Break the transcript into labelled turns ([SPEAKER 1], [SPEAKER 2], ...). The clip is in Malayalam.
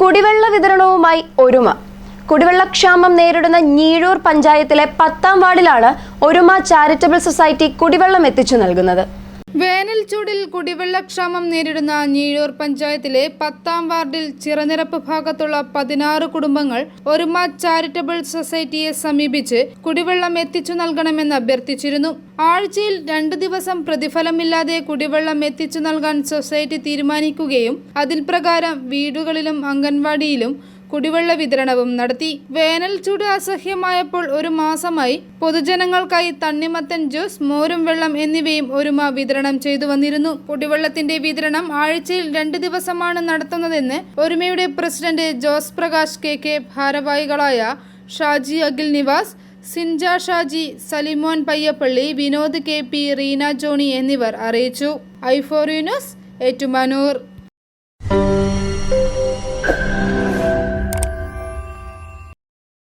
[SPEAKER 1] കുടിവെള്ള വിതരണവുമായി ഒരുമ. കുടിവെള്ളക്ഷാമം നേരിടുന്ന ഞീഴൂർ പഞ്ചായത്തിലെ പത്താം വാർഡിലാണ് ഒരുമ ചാരിറ്റബിൾ സൊസൈറ്റി കുടിവെള്ളം എത്തിച്ചു നൽകുന്നത്.
[SPEAKER 2] വേനൽ കുടിവെള്ളക്ഷാമം നേരിടുന്ന ഞീഴൂർ പഞ്ചായത്തിലെ പത്താം വാർഡിൽ ചിറനിരപ്പ് ഭാഗത്തുള്ള പതിനാറ് കുടുംബങ്ങൾ ഒരുമ ചാരിറ്റബിൾ സൊസൈറ്റിയെ സമീപിച്ച് കുടിവെള്ളം എത്തിച്ചു നൽകണമെന്ന് അഭ്യർത്ഥിച്ചിരുന്നു. ആഴ്ചയിൽ രണ്ടു ദിവസം പ്രതിഫലമില്ലാതെ കുടിവെള്ളം എത്തിച്ചു നൽകാൻ സൊസൈറ്റി തീരുമാനിക്കുകയും അതിൽ പ്രകാരം വീടുകളിലും അംഗൻവാടിയിലും കുടിവെള്ള വിതരണവും നടത്തി. വേനൽ ചൂട് അസഹ്യമായപ്പോൾ ഒരു മാസമായി പൊതുജനങ്ങൾക്കായി തണ്ണിമത്തൻ ജ്യൂസ് മോരും വെള്ളം എന്നിവയും ഒരുമ വിതരണം ചെയ്തു വന്നിരുന്നു. കുടിവെള്ളത്തിന്റെ വിതരണം ആഴ്ചയിൽ രണ്ട് ദിവസമാണ് നടത്തുന്നതെന്ന് ഒരുമയുടെ president Jose Prakash K. K. ഭാരവാഹികളായ ഷാജി അഖിൽ നിവാസ് സിൻജ ഷാജി സലിമോൻ പയ്യപ്പള്ളി വിനോദ് കെ. പി റീന ജോണി എന്നിവർ അറിയിച്ചു. ഐഫോറിയൂനസ് ഏറ്റുമാനൂർ.